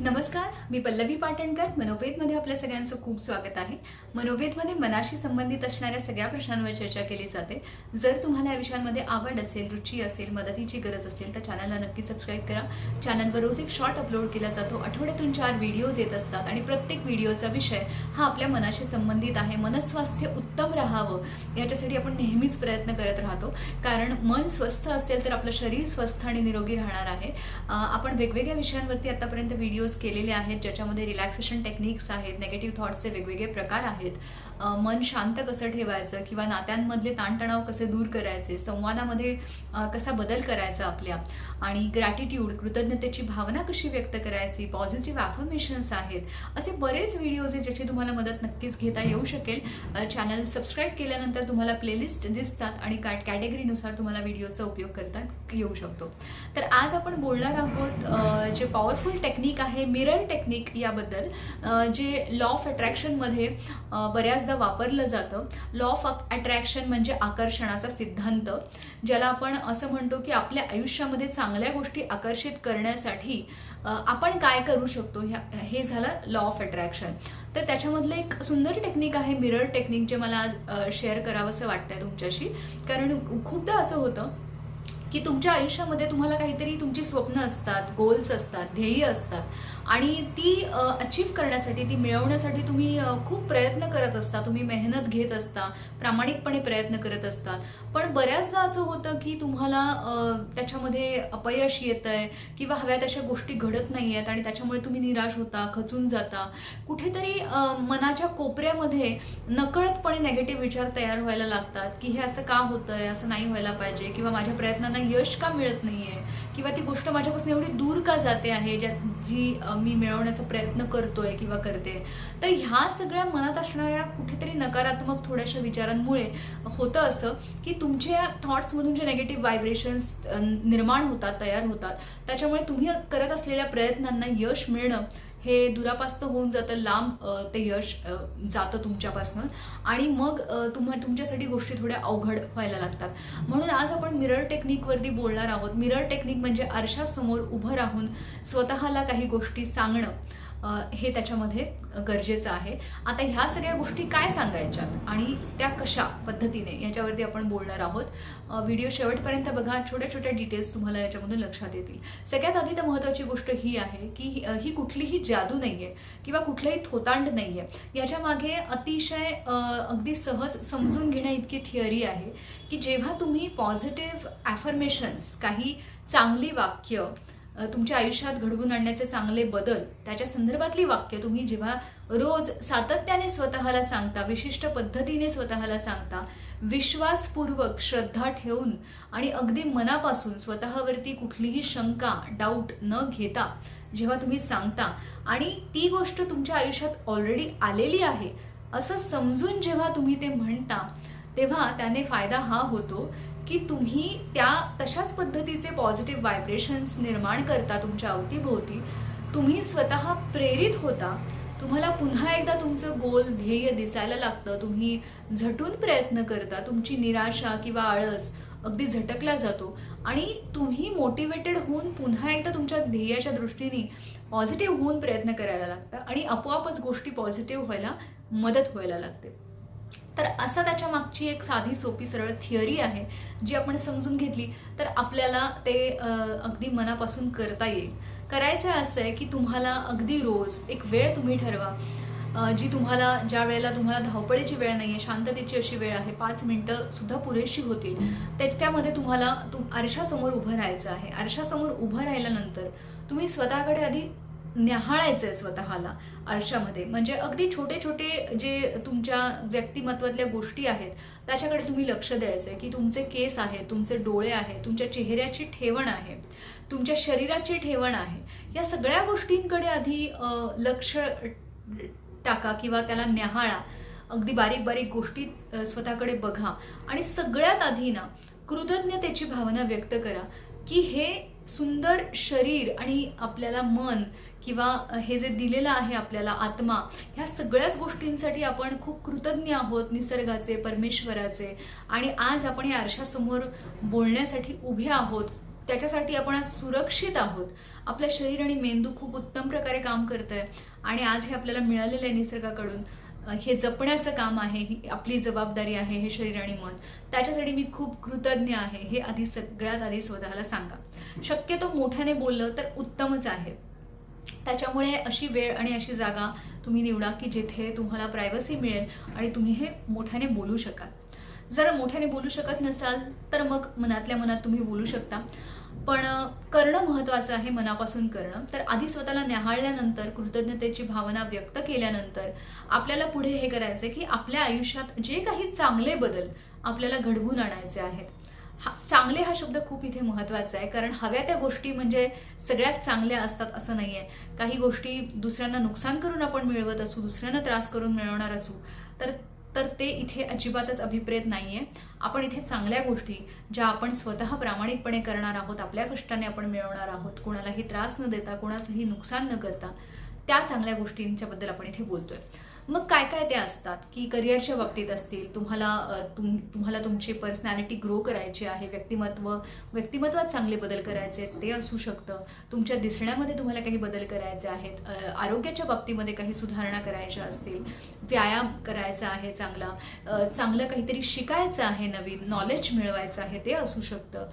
नमस्कार मी पल्लवी पाटणकर मनोवेदमध्ये आपल्या सगळ्यांचं खूप स्वागत आहे. मनोवेदमध्ये मनाशी संबंधित असणाऱ्या सगळ्या प्रश्नांवर चर्चा केली जाते. जर तुम्हाला या विषयांमध्ये आवड असेल रुची असेल मदतीची गरज असेल तर चॅनलला नक्की सबस्क्राईब करा. चॅनलवर रोज एक शॉर्ट अपलोड केला जातो. आठवड्यातून चार व्हिडिओज येत असतात आणि प्रत्येक व्हिडिओचा विषय हा आपल्या मनाशी संबंधित आहे. मनस्वास्थ्य उत्तम राहावं याच्यासाठी आपण नेहमीच प्रयत्न करत राहतो. कारण मन स्वस्थ असेल तर आपलं शरीर स्वस्थ आणि निरोगी राहणार आहे. आपण वेगवेगळ्या विषयांवरती आतापर्यंत व्हिडिओज केलेले आहेत ज्याच्यामध्ये रिलॅक्सेशन टेक्निक्स आहेत नेगेटिव्ह थॉट्सचे वेगवेगळे प्रकार आहेत. मन शांत कसं ठेवायचं किंवा नात्यांमधले ताणतणाव कसे दूर करायचे संवादामध्ये कसा बदल करायचा आपल्या? आणि ग्रॅटिट्यूड कृतज्ञतेची भावना कशी व्यक्त करायची? पॉझिटिव्ह ॲफर्मेशन्स आहेत. असे बरेच व्हिडिओज आहेत ज्याची तुम्हाला मदत नक्कीच घेता येऊ शकेल. चॅनल सबस्क्राईब केल्यानंतर तुम्हाला प्लेलिस्ट दिसतात आणि कॅ कॅटेगरीनुसार तुम्हाला व्हिडिओचा उपयोग करता येऊ शकतो. तर आज आपण बोलणार आहोत जे पॉवरफुल टेक्निक आहे मिरर टेक्निक याबद्दल. जे लॉ ऑफ अट्रॅक्शनमध्ये बऱ्याचदा वापरलं जातं. लॉ ऑफ अट्रॅक्शन म्हणजे आकर्षणाचा सिद्धांत ज्याला आपण असं म्हणतो की आपल्या आयुष्यामध्ये चांगल्या गोष्टी आकर्षित करण्यासाठी आपण काय करू शकतो? ह्या हे झालं लॉ ऑफ अट्रॅक्शन तर त्याच्यामधलं एक सुंदर टेक्निक आहे मिरर टेक्निक जे मला आज शेअर करावंसं वाटतंय तुमच्याशी. कारण खूपदा असं होतं की तुमच्या आयुष्यामध्ये तुम्हाला काहीतरी तुमची स्वप्न असतात गोल्स असतात ध्येय असतात. आणि ती अचीव करण्यासाठी ती मिळवण्यासाठी तुम्ही खूप प्रयत्न करत असता. तुम्ही मेहनत घेत असता प्रामाणिकपणे प्रयत्न करत असतात. पण बऱ्याचदा असं होतं की तुम्हाला त्याच्यामध्ये अपयश येत आहे किंवा हव्या तशा गोष्टी घडत नाही आहेत आणि त्याच्यामुळे तुम्ही निराश होता खचून जाता. कुठेतरी मनाच्या कोपऱ्यामध्ये नकळतपणे नेगेटिव्ह विचार तयार व्हायला लागतात की हे असं का होतंय असं नाही व्हायला पाहिजे किंवा माझ्या प्रयत्नांना यश का मिळत नाहीये? किंवा ती गोष्ट माझ्यापासून एवढी दूर का जाते आहे ज्या जी मी मिळवण्याचा प्रयत्न करतोय किंवा करते? तर ह्या सगळ्या मनात असणाऱ्या कुठेतरी नकारात्मक थोड्याशा विचारांमुळे होतं असं की तुमच्या थॉट्समधून जे नेगेटिव्ह व्हायब्रेशन्स निर्माण होतात तयार होतात त्याच्यामुळे तुम्ही करत असलेल्या प्रयत्नांना यश मिळणं हे दुरापास्त होऊन जातं लांब ते यश जातं तुमच्यापासनं. आणि मग तुम्हा तुमच्यासाठी गोष्टी थोड्या अवघड व्हायला लागतात. म्हणून आज आपण मिरर टेक्निकवरती बोलणार आहोत. मिरर टेक्निक म्हणजे आरशासमोर उभं राहून स्वतःला काही गोष्टी सांगणं. हे त्याच्यामध्ये गरजेचं आहे. आता ह्या सगळ्या गोष्टी काय सांगायच्यात आणि त्या कशा पद्धतीने याच्यावरती आपण बोलणार आहोत? व्हिडिओ शेवटपर्यंत बघा. छोट्या छोट्या डिटेल्स तुम्हाला याच्यामधून लक्षात येतील. सगळ्यात आधी तर महत्त्वाची गोष्ट ही आहे की ही- कुठलीही जादू नाही आहे किंवा कुठलंही थोतांड नाही आहे याच्या मागे अतिशय अगदी सहज समजून घेण्या इतकी थिअरी आहे की जेव्हा तुम्ही पॉझिटिव्ह ॲफर्मेशन्स काही चांगली वाक्य तुमच्या आयुष्यात घडवून आणण्याचे चांगले बदल त्याच्या संदर्भातली वाक्य तुम्ही जेव्हा रोज सातत्याने स्वतःला सांगता विशिष्ट पद्धतीने स्वतःला सांगता विश्वासपूर्वक श्रद्धा ठेवून आणि अगदी मनापासून स्वतःवरती कुठलीही शंका डाऊट न घेता जेव्हा तुम्ही सांगता आणि ती गोष्ट तुमच्या आयुष्यात ऑलरेडी आलेली आहे असं समजून जेव्हा तुम्ही ते म्हणता तेव्हा त्याने फायदा हा होतो की तुम्ही त्या तशाच पद्धतीचे पॉझिटिव्ह व्हायब्रेशन्स निर्माण करता तुमच्या अवतीभोवती. तुम्ही स्वतः प्रेरित होता. तुम्हाला पुन्हा एकदा तुमचं गोल ध्येय दिसायला लागतं. तुम्ही झटून प्रयत्न करता. तुमची निराशा किंवा आळस अगदी झटकला जातो. आणि तुम्ही मोटिवेटेड होऊन पुन्हा एकदा तुमच्या ध्येयाच्या दृष्टीने पॉझिटिव्ह होऊन प्रयत्न करायला लागता. आणि आपोआपच गोष्टी पॉझिटिव्ह व्हायला मदत व्हायला लागते. तर असं त्याच्या मागची एक साधी सोपी सरळ थिअरी आहे जी आपण समजून घेतली तर आपल्याला ते अगदी मनापासून करता येईल. करायचं असं आहे की तुम्हाला अगदी रोज एक वेळ तुम्ही ठरवा जी तुम्हाला ज्या वेळेला तुम्हाला धावपळीची वेळ नाही आहे शांततेची अशी वेळ आहे पाच मिनटं सुद्धा पुरेशी होतील त्याच्यामध्ये तुम्हाला तुम आरशासमोर उभं राहायचं आहे. आरशासमोर उभं राहिल्यानंतर तुम्ही स्वतःकडे आधी न्याहाळायचं आहे स्वतःला आरशामध्ये. म्हणजे अगदी छोटे छोटे जे तुमच्या व्यक्तिमत्वातल्या गोष्टी आहेत त्याच्याकडे तुम्ही लक्ष द्यायचं आहे की तुमचे केस आहेत तुमचे डोळे आहेत तुमच्या चेहऱ्याची ठेवण आहे तुमच्या शरीराची ठेवण आहे. या सगळ्या गोष्टींकडे आधी लक्ष टाका किंवा त्याला न्याहाळा. अगदी बारीक बारीक गोष्टी स्वतःकडे बघा. आणि सगळ्यात आधी ना कृतज्ञतेची भावना व्यक्त करा की हे सुंदर शरीर आणि आपल्याला मन किंवा हे जे दिलेलं आहे आपल्याला आत्मा ह्या सगळ्याच गोष्टींसाठी आपण खूप कृतज्ञ आहोत निसर्गाचे परमेश्वराचे. आणि आज आपण या आरशासमोर बोलण्यासाठी उभे आहोत. त्याच्यासाठी आपण आज सुरक्षित आहोत. आपलं शरीर आणि मेंदू खूप उत्तम प्रकारे काम करत आहे आणि आज हे आपल्याला मिळालेलं आहे निसर्गाकडून. हे जपण्याचं काम आहे ही आपली जबाबदारी आहे हे शरीर आणि मन. त्याच्यासाठी मी खूप कृतज्ञ आहे हे आधी सगळ्यात आधी स्वतःला सांगा. शक्यतो मोठ्याने बोललं तर उत्तमच आहे. त्याच्यामुळे अशी वेळ आणि अशी जागा तुम्ही निवडा की जिथे तुम्हाला प्रायव्हसी मिळेल आणि तुम्ही हे मोठ्याने बोलू शकाल. जर मोठ्याने बोलू शकत नसाल तर मग मनातल्या मनात तुम्ही बोलू शकता. पण करणं महत्त्वाचं आहे मनापासून करणं. तर आधी स्वतःला न्याहाळल्यानंतर कृतज्ञतेची भावना व्यक्त केल्यानंतर आपल्याला पुढे हे करायचं आहे की आपल्या आयुष्यात जे काही चांगले बदल आपल्याला घडवून आणायचे आहेत. हा चांगले हा शब्द खूप इथे महत्त्वाचा आहे कारण हव्या त्या गोष्टी म्हणजे सगळ्यात चांगल्या असतात असं नाही आहे काही गोष्टी दुसऱ्यांना नुकसान करून आपण मिळवत असू दुसऱ्यांना त्रास करून मिळवणार असू तर तर ते इथे अजिबातच अभिप्रेत नाही आहे आपण इथे चांगल्या गोष्टी ज्या आपण स्वतः प्रामाणिकपणे करणार आहोत आपल्या कष्टाने आपण मिळवणार आहोत कोणालाही त्रास न देता कोणाचंही नुकसान न करता त्या चांगल्या गोष्टींच्याबद्दल आपण इथे बोलतोय. मग काय काय ते असतात की करिअरच्या बाबतीत असतील? तुम्हाला तुम तुम्हाला तुमची पर्सनॅलिटी ग्रो करायची आहे व्यक्तिमत्व व्यक्तिमत्वात चांगले बदल करायचे आहेत ते असू शकतं. तुमच्या दिसण्यामध्ये तुम्हाला काही बदल करायचे आहेत आरोग्याच्या बाबतीमध्ये काही सुधारणा करायच्या असतील व्यायाम करायचा आहे चांगला चांगलं काहीतरी शिकायचं आहे नवीन नॉलेज मिळवायचं आहे ते असू शकतं.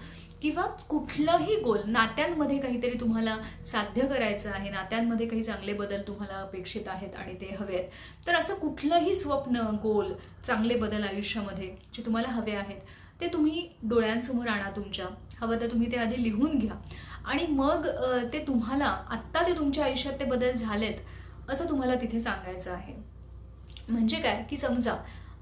किंवा कुठलंही गोल नात्यांमध्ये काहीतरी तुम्हाला साध्य करायचं आहे नात्यांमध्ये काही चांगले बदल तुम्हाला अपेक्षित आहेत आणि ते हवे आहेत तर असं कुठलंही स्वप्न गोल चांगले बदल आयुष्यामध्ये जे तुम्हाला हवे आहेत ते तुम्ही डोळ्यांसमोर आणा तुमच्या. हवं तर तुम्ही ते आधी लिहून घ्या. आणि मग ते तुम्हाला आत्ता ते तुमच्या आयुष्यात ते बदल झालेत असं तुम्हाला तिथे सांगायचं आहे. म्हणजे काय? की समजा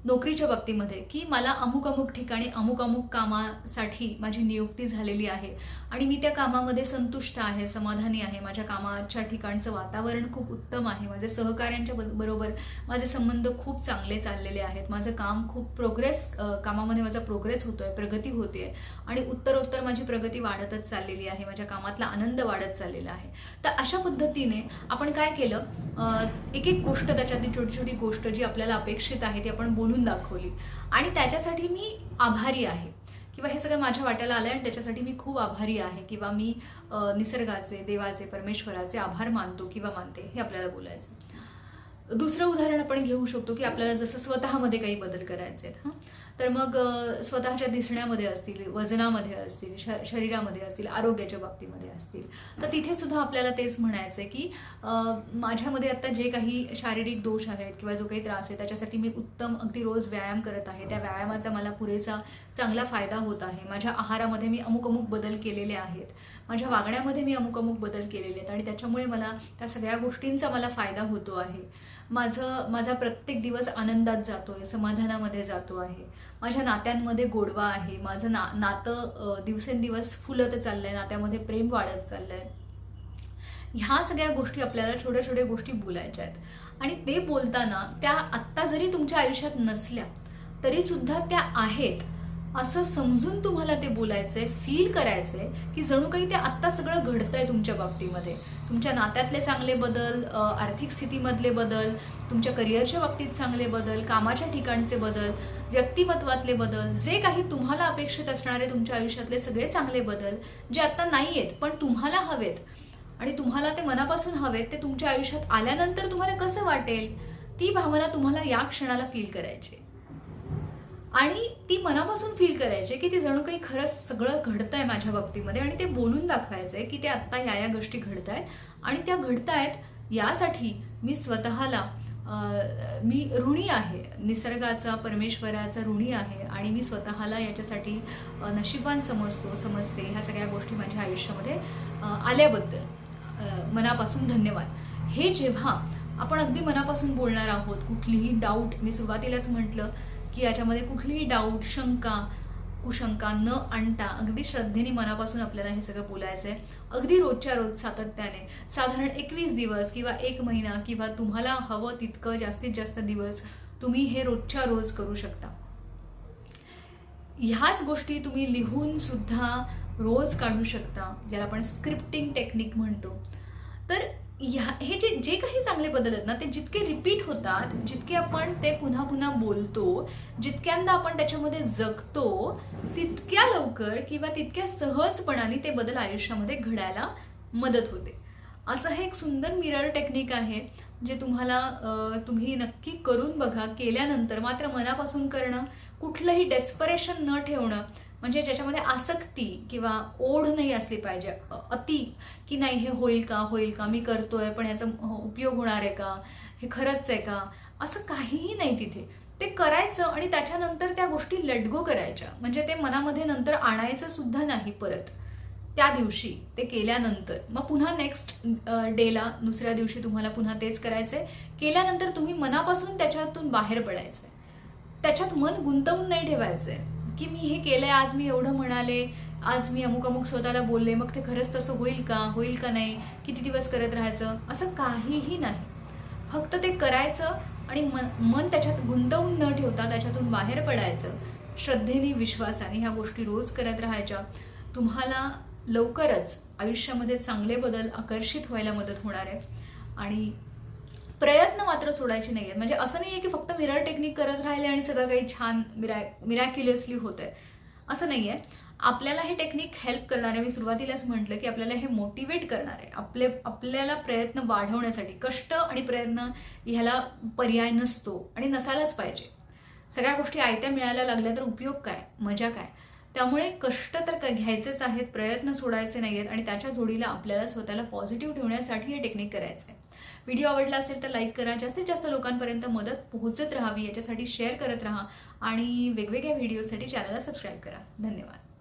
नोकरीच्या बाबतीमध्ये की मला अमुक अमुक ठिकाणी अमुक अमुक कामासाठी माझी नियुक्ती झालेली आहे आणि मी त्या कामामध्ये संतुष्ट आहे समाधानी आहे. माझ्या कामाच्या ठिकाणचं वातावरण खूप उत्तम आहे. माझे सहकाऱ्यांच्या बरोबर माझे संबंध खूप चांगले चाललेले आहेत. माझं काम खूप प्रोग्रेस कामामध्ये माझा प्रोग्रेस होतोय प्रगती होते आणि उत्तरोत्तर माझी प्रगती वाढतच चाललेली आहे. माझ्या कामातला आनंद वाढत चाललेला आहे. तर अशा पद्धतीने आपण काय केलं? एक एक गोष्ट त्याच्यातली छोटी छोटी गोष्ट जी आपल्याला अपेक्षित आहे ती आपण बोलून दाखवली. आणि त्याच्यासाठी मी आभारी आहे. किंवा हे सगळं माझ्या वाट्याला आलं आणि त्याच्यासाठी मी खूप आभारी आहे. किंवा मी निसर्गाचे देवाचे परमेश्वराचे आभार मानतो किंवा मानते हे आपल्याला बोलायचं. दुसरं उदाहरण आपण घेऊ शकतो की आपल्याला जसं स्वतःमध्ये काही बदल करायचे आहेत हां? तर मग स्वतःच्या दिसण्यामध्ये असतील वजनामध्ये असतील श शरीरामध्ये असतील आरोग्याच्या बाबतीमध्ये असतील तर तिथे सुद्धा आपल्याला तेच म्हणायचं आहे की माझ्यामध्ये आता जे काही शारीरिक दोष आहेत किंवा जो काही त्रास आहे त्याच्यासाठी मी उत्तम अगदी रोज व्यायाम करत आहे. त्या व्यायामाचा मला पुरेसा चांगला फायदा होत आहे. माझ्या आहारामध्ये मी अमुक अमुक बदल केलेले आहेत. माझ्या वागण्यामध्ये मी अमुक अमुक बदल केलेले आहेत आणि त्याच्यामुळे मला त्या सगळ्या गोष्टींचा मला फायदा होतो आहे. माझं माझा प्रत्येक दिवस आनंदात जातो आहे समाधानामध्ये जातो आहे. माझ्या नात्यांमध्ये गोडवा आहे. माझं ना नातं दिवसेंदिवस फुलत चाललं आहे नात्यामध्ये प्रेम वाढत चाललं आहे ह्या सगळ्या गोष्टी आपल्याला छोट्या छोट्या गोष्टी बोलायच्या आहेत. आणि ते बोलताना त्या आत्ता जरी तुमच्या आयुष्यात नसल्या तरीसुद्धा त्या आहेत. असं समजून तुम्हाला ते बोलायचं आहे फील करायचंय की जणू काही ते आत्ता सगळं घडतंय तुमच्या बाबतीमध्ये. तुमच्या नात्यातले चांगले बदल आर्थिक स्थितीमधले बदल तुमच्या करिअरच्या बाबतीत चांगले बदल कामाच्या ठिकाणचे बदल व्यक्तिमत्वातले बदल जे काही तुम्हाला अपेक्षित असणारे तुमच्या आयुष्यातले सगळे चांगले बदल जे आत्ता नाही आहेत पण तुम्हाला हवेत आणि तुम्हाला ते मनापासून हवेत ते तुमच्या आयुष्यात आल्यानंतर तुम्हाला कसं वाटेल ती भावना तुम्हाला या क्षणाला फील करायची आणि ती मनापासून फील करायची की ते जणू काही खरंच सगळं घडतंय माझ्या बाबतीमध्ये आणि ते बोलून दाखवायचं आहे की ते आत्ता या या गोष्टी घडत आहेत आणि त्या घडत आहेत यासाठी मी स्वतःला मी ऋणी आहे. निसर्गाचा परमेश्वराचा ऋणी आहे आणि मी स्वतःला याच्यासाठी नशिबान समजतो समजते ह्या सगळ्या गोष्टी माझ्या आयुष्यामध्ये आल्याबद्दल. मनापासून धन्यवाद. हे जेव्हा आपण अगदी मनापासून बोलणार आहोत कुठलीही डाऊट मी सुरुवातीलाच म्हटलं की याच्यामध्ये कुठलीही डाऊट शंका कुशंका न आणता अगदी श्रद्धेने मनापासून आपल्याला हे सगळं बोलायचं आहे अगदी रोजच्या रोज सातत्याने. साधारण एकवीस दिवस किंवा एक महिना किंवा तुम्हाला हवं तितकं जास्तीत जास्त दिवस तुम्ही हे रोजच्या रोज करू शकता. ह्याच गोष्टी तुम्ही लिहून सुद्धा रोज काढू शकता ज्याला आपण स्क्रिप्टिंग टेक्निक म्हणतो. तर ह्या हे जे जे काही चांगले बदल आहेत ना ते जितके रिपीट होतात जितके आपण ते पुन्हा पुन्हा बोलतो जितक्यांदा आपण त्याच्यामध्ये जगतो तितक्या लवकर किंवा तितक्या सहजपणाने ते बदल आयुष्यामध्ये घडायला मदत होते. असं हे एक सुंदर मिरर टेक्निक आहे जे तुम्हाला तुम्ही नक्की करून बघा. केल्यानंतर मात्र मनापासून करणं कुठलंही डेस्परेशन न ठेवणं म्हणजे ज्याच्यामध्ये आसक्ती किंवा ओढ नाही असली पाहिजे अति की नाही हे होईल का होईल का मी करतोय पण याचा उपयोग होणार आहे का हे खरंच आहे का असं काहीही नाही तिथे. ते करायचं आणि त्याच्यानंतर त्या गोष्टी लटगो करायच्या. म्हणजे ते मनामध्ये नंतर आणायचं सुद्धा नाही परत. त्या दिवशी ते केल्यानंतर. मग पुन्हा नेक्स्ट डेला दुसऱ्या दिवशी तुम्हाला पुन्हा तेच करायचंय. केल्यानंतर तुम्ही मनापासून त्याच्यातून बाहेर पडायचंय. त्याच्यात मन गुंतवून नाही ठेवायचंय. की मी हे केलंय आज मी एवढं म्हणाले आज मी अमुक अमुक स्वतःला बोलले मग ते खरंच तसं होईल का होईल का नाही किती दिवस करत राहायचं असं काहीही नाही. फक्त ते करायचं आणि मन मन त्याच्यात गुंतवून न ठेवता त्याच्यातून बाहेर पडायचं. श्रद्धेने विश्वासाने ह्या गोष्टी रोज करत राहायच्या. तुम्हाला लवकरच आयुष्यामध्ये चांगले बदल आकर्षित व्हायला मदत होणार आहे. आणि प्रयत्न मात्र सोडायचे नाही आहेत म्हणजे असं नाही आहे की फक्त मिरर टेक्निक करत राहिले आणि सगळं काही छान मिरा मिरॅक्युलियसली होत आहे असं नाही आहे आपल्याला हे टेक्निक हेल्प करणार आहे मी सुरुवातीलाच म्हटलं की आपल्याला हे मोटिवेट करणार आहे आपले आपल्याला प्रयत्न वाढवण्यासाठी कष्ट आणि प्रयत्न ह्याला पर्याय नसतो आणि नसायलाच पाहिजे. सगळ्या गोष्टी आयत्या मिळायला लागल्या तर उपयोग काय? मजा काय? त्यामुळे कष्ट तर क- घ्यायचेच आहेत प्रयत्न सोडायचे नाही आहेत आणि त्याच्या जोडीला आपल्याला स्वतःला पॉझिटिव्ह ठेवण्यासाठी हे टेक्निक करायचं आहे व्हिडिओ आवडला असेल तर लाईक करा. जास्तीत जास्त लोकांपर्यंत मदत पोहोचत राहावी याच्यासाठी शेअर करत राहा आणि वेगवेगळ्या व्हिडिओसाठी चॅनलला सबस्क्राईब करा. धन्यवाद.